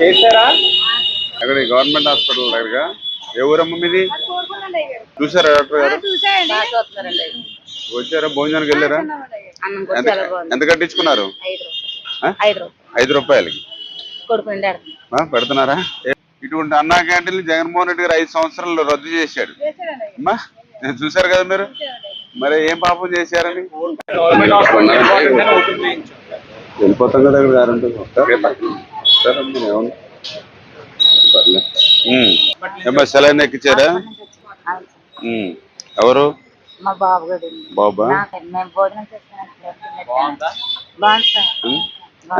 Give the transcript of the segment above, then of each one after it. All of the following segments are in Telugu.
చేశారా? అక్కడ ఈ గవర్నమెంట్ హాస్పిటల్ దగ్గరగా. ఏ ఊరమ్మ మీది? చూసారా డాక్టర్ గారు? వచ్చారా? భోజనానికి వెళ్ళారా? ఎంత కట్టించుకున్నారు? ఐదు రూపాయలకి. పెడుతున్నారా? ఏ- ఇటువంటి అన్నా క్యాంటీన్లు జగన్మోహన్ రెడ్డి గారు ఐదు సంవత్సరాలు రద్దు చేశాడు. అమ్మా నేను చూశారు కదా మీరు? మరి ఏం పాపం చేశారని? వెళ్ళిపోతాం కదా అక్కడ సెలైన్ ఎక్కించారా. ఎవరు? మా బాబు గడు బాబా? మేము భోజనం.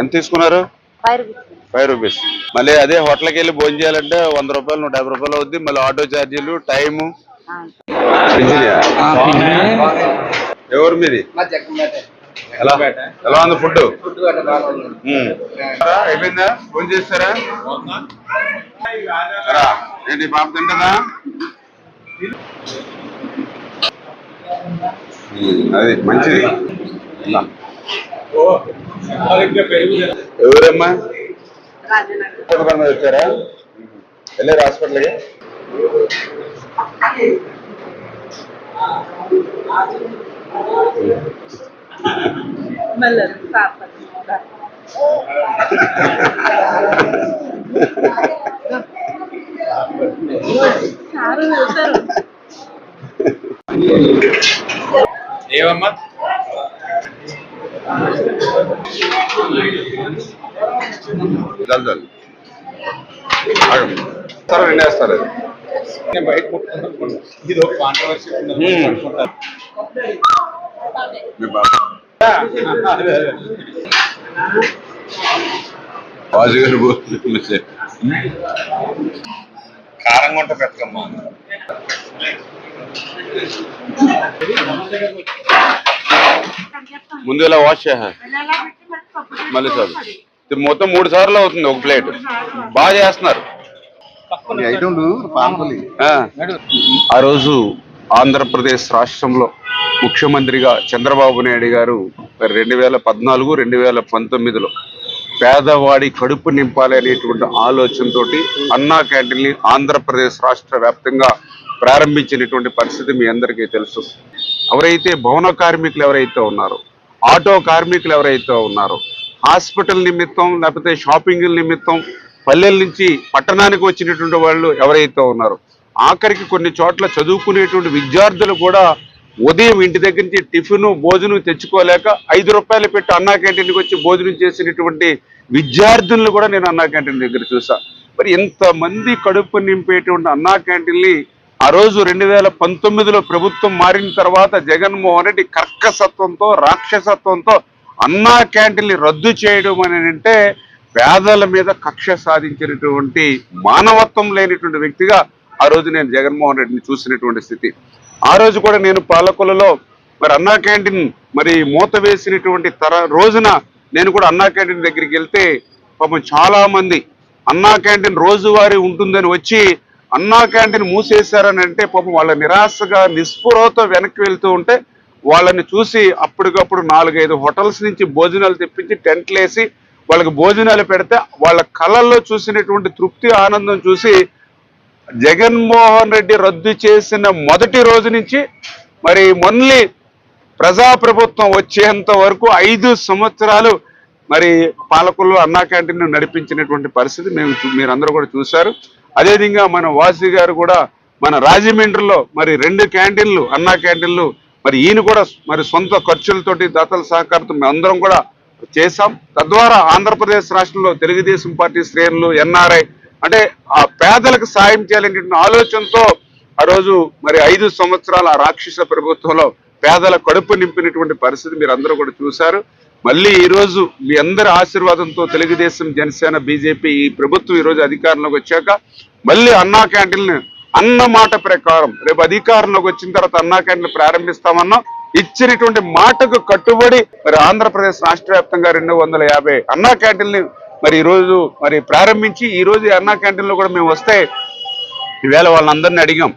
ఎంత తీసుకున్నారు? Five rupees. మళ్ళీ అదే హోటల్కి వెళ్ళి భోజనం చేయాలంటే వంద రూపాయలు నూట యాభై రూపాయలు అవుద్ది. మళ్ళీ ఆటో ఛార్జీలు టైము? ఎవరు మీది? ఎలా? ఎలా ఉంది ఫుడ్ అయిపోయిందా? ఫోన్ చేస్తారా? రా. ఏంటి పాప తింటదా? అది మంచిది. ఎవరమ్మా? వచ్చారా? వెళ్ళారు హాస్పిటల్కి? ఏమమ్మా చాలు చాలు ఆగండి. సరే రెండేస్తారు అది నేను బయట ముట్టుకుంటాను ఇది ఒక కాంట్రవర్సీ మీ బాబు రాజు గారు భోజనం కారంగా ఉంటే పెట్టకమ్మా ముందు ఇలా వాష్ చేయ. మళ్ళీ సార్. మొత్తం మూడు సార్లు అవుతుంది ఒక ప్లేట్ బాగా చేస్తున్నారు. ఆ రోజు ఆంధ్రప్రదేశ్ రాష్ట్రంలో ముఖ్యమంత్రిగా చంద్రబాబు నాయుడు గారు రెండు వేల పద్నాలుగు రెండు వేల పంతొమ్మిదిలో పేదవాడి కడుపు నింపాలి అనేటువంటి ఆలోచనతోటి అన్నా క్యాంటీన్ని ఆంధ్రప్రదేశ్ రాష్ట్ర వ్యాప్తంగా ప్రారంభించినటువంటి పరిస్థితి మీ అందరికీ తెలుసు. ఎవరైతే భవన కార్మికులు ఎవరైతే ఉన్నారో ఆటో కార్మికులు ఎవరైతే ఉన్నారో హాస్పిటల్ నిమిత్తం లేకపోతే షాపింగ్ నిమిత్తం పల్లెల నుంచి పట్టణానికి వచ్చినటువంటి వాళ్ళు ఎవరైతే ఉన్నారో ఆఖరికి కొన్ని చోట్ల చదువుకునేటువంటి విద్యార్థులు కూడా ఉదయం ఇంటి దగ్గర నుంచి టిఫిన్ భోజనం తెచ్చుకోలేక ఐదు రూపాయలు పెట్టి అన్నా క్యాంటీన్కి వచ్చి భోజనం చేసినటువంటి విద్యార్థులను కూడా నేను అన్నా క్యాంటీన్ దగ్గర చూసా. మరి ఇంతమంది కడుపు నింపేటువంటి అన్నా క్యాంటీన్ని ఆ రోజు రెండు వేల పంతొమ్మిదిలో ప్రభుత్వం మారిన తర్వాత జగన్మోహన్ రెడ్డి కర్కసత్వంతో రాక్షసత్వంతో అన్నా క్యాంటీన్ని రద్దు చేయడం అని అంటే పేదల మీద కక్ష సాధించినటువంటి మానవత్వం లేనిటువంటి వ్యక్తిగా ఆ రోజు నేను జగన్మోహన్ రెడ్డిని చూసినటువంటి స్థితి. ఆ రోజు కూడా నేను పాలకులలో మరి అన్నా క్యాంటీన్ మరి మూత వేసినటువంటి తర రోజున నేను కూడా అన్నా క్యాంటీన్ దగ్గరికి వెళ్తే పాపం చాలామంది అన్నా క్యాంటీన్ రోజువారీ ఉంటుందని వచ్చి అన్నా క్యాంటీన్ మూసేశారని అంటే పాపం వాళ్ళ నిరాశగా నిస్పృహతో వెనక్కి వెళ్తూ ఉంటే వాళ్ళని చూసి అప్పటికప్పుడు నాలుగైదు హోటల్స్ నుంచి భోజనాలు తెప్పించి టెంట్లు వేసి వాళ్ళకి భోజనాలు పెడితే వాళ్ళ కళల్లో చూసినటువంటి తృప్తి ఆనందం చూసి జగన్మోహన్ రెడ్డి రద్దు చేసిన మొదటి రోజు నుంచి మరి మొన్లీ ప్రజాప్రభుత్వం వచ్చేంత వరకు ఐదు సంవత్సరాలు మరి పాలకులు అన్నా క్యాంటీన్ నడిపించినటువంటి పరిస్థితి మేము మీరందరూ కూడా చూశారు. అదేవిధంగా మన వాసి గారు కూడా మన రాజమండ్రిలో మరి రెండు క్యాంటీన్లు అన్నా క్యాంటీన్లు మరి ఈయన కూడా మరి సొంత ఖర్చులతోటి దాతల సహకారంతో మేము అందరం కూడా చేశాం. తద్వారా ఆంధ్రప్రదేశ్ రాష్ట్రంలో తెలుగుదేశం పార్టీ శ్రేణులు ఎన్ఆర్ఐ అంటే ఆ పేదలకు సాయం చేయాలనేటువంటి ఆలోచనతో ఆ రోజు మరి ఐదు సంవత్సరాల ఆ రాక్షస ప్రభుత్వంలో పేదల కడుపు నింపినటువంటి పరిస్థితి మీరు అందరూ కూడా చూశారు. మళ్ళీ ఈ రోజు మీ అందరి ఆశీర్వాదంతో తెలుగుదేశం జనసేన బీజేపీ ఈ ప్రభుత్వం ఈ రోజు అధికారంలోకి వచ్చాక మళ్ళీ అన్నా క్యాంటీన్ అన్న మాట ప్రకారం రేపు అధికారంలోకి వచ్చిన తర్వాత అన్నా క్యాంటీన్ ప్రారంభిస్తామన్నాం. ఇచ్చినటువంటి మాటకు కట్టుబడి మరి ఆంధ్రప్రదేశ్ రాష్ట్ర వ్యాప్తంగా రెండు వందల యాభై అన్నా క్యాంటీన్లు మరి ఈ రోజు మరి ప్రారంభించి ఈరోజు అన్నా క్యాంటీన్లో కూడా మేము వస్తే ఈవేళ వాళ్ళందరినీ అడిగాం.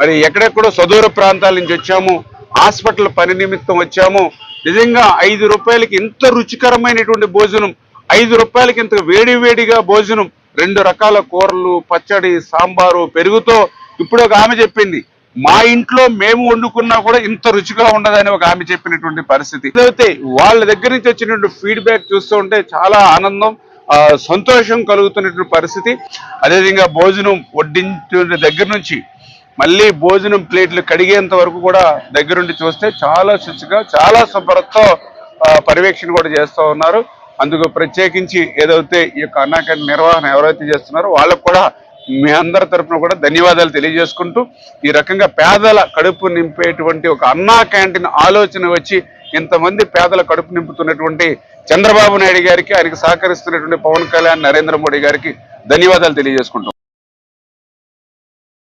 మరి ఎక్కడెక్కడో సదూర ప్రాంతాల నుంచి వచ్చాము హాస్పిటల్ పని నిమిత్తం వచ్చాము. నిజంగా ఐదు రూపాయలకి ఇంత రుచికరమైనటువంటి భోజనం ఐదు రూపాయలకి ఇంత వేడి వేడిగా భోజనం రెండు రకాల కూరలు పచ్చడి సాంబారు పెరుగుతో ఇప్పుడు ఒక ఆమె చెప్పింది మా ఇంట్లో మేము వండుకున్నా కూడా ఇంత రుచిగా ఉండదని ఒక ఆమె చెప్పినటువంటి పరిస్థితి. అయితే వాళ్ళ దగ్గర నుంచి వచ్చినటువంటి ఫీడ్బ్యాక్ చూస్తూ ఉంటే చాలా ఆనందం సంతోషం కలుగుతున్నటువంటి పరిస్థితి. అదేవిధంగా భోజనం వడ్డించిన దగ్గర నుంచి మళ్ళీ భోజనం ప్లేట్లు కడిగేంత వరకు కూడా దగ్గరుండి చూస్తే చాలా శుచిగా చాలా శుభ్రతతో పర్యవేక్షణ కూడా చేస్తూ ఉన్నారు. అందుకు ప్రత్యేకించి ఏదైతే ఈ యొక్క అన్నా నిర్వహణ ఎవరైతే చేస్తున్నారో వాళ్ళకు కూడా మీ అందరి తరఫున కూడా ధన్యవాదాలు తెలియజేసుకుంటూ ఈ రకంగా పేదల కడుపు నింపేటువంటి ఒక అన్నా క్యాంటీన్ ఆలోచన వచ్చి ఇంతమంది పేదల కడుపు నింపుతున్నటువంటి చంద్రబాబు నాయుడు గారికి ఆయనకు సహకరిస్తున్నటువంటి పవన్ కళ్యాణ్ నరేంద్ర మోడీ గారికి ధన్యవాదాలు తెలియజేసుకుంటాం